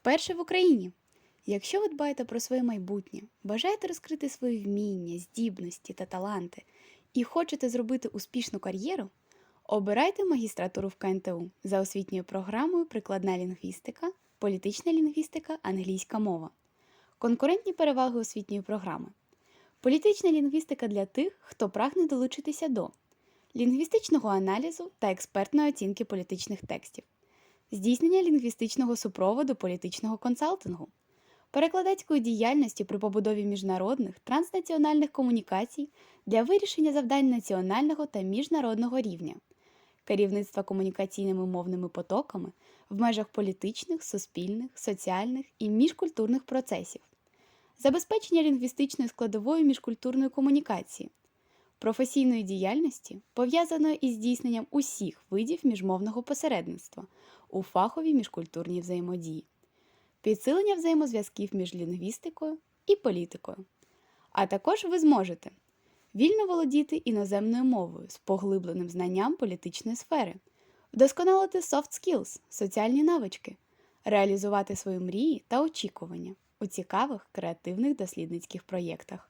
вперше в Україні. Якщо ви дбаєте про своє майбутнє, бажаєте розкрити свої вміння, здібності та таланти і хочете зробити успішну кар'єру, обирайте магістратуру в КНТУ за освітньою програмою Прикладна лінгвістика, політична лінгвістика, англійська мова. Конкурентні переваги освітньої програми. Політична лінгвістика для тих, хто прагне долучитися до лінгвістичного аналізу та експертної оцінки політичних текстів, здійснення лінгвістичного супроводу політичного консалтингу, перекладацької діяльності при побудові міжнародних транснаціональних комунікацій для вирішення завдань національного та міжнародного рівня, керівництва комунікаційними мовними потоками в межах політичних, суспільних, соціальних і міжкультурних процесів, забезпечення лінгвістичної складової міжкультурної комунікації, професійної діяльності, пов'язаної із здійсненням усіх видів міжмовного посередництва у фаховій міжкультурній взаємодії, підсилення взаємозв'язків між лінгвістикою і політикою. А також ви зможете вільно володіти іноземною мовою з поглибленим знанням політичної сфери, вдосконалити soft skills, соціальні навички, реалізувати свої мрії та очікування у цікавих креативних дослідницьких проєктах.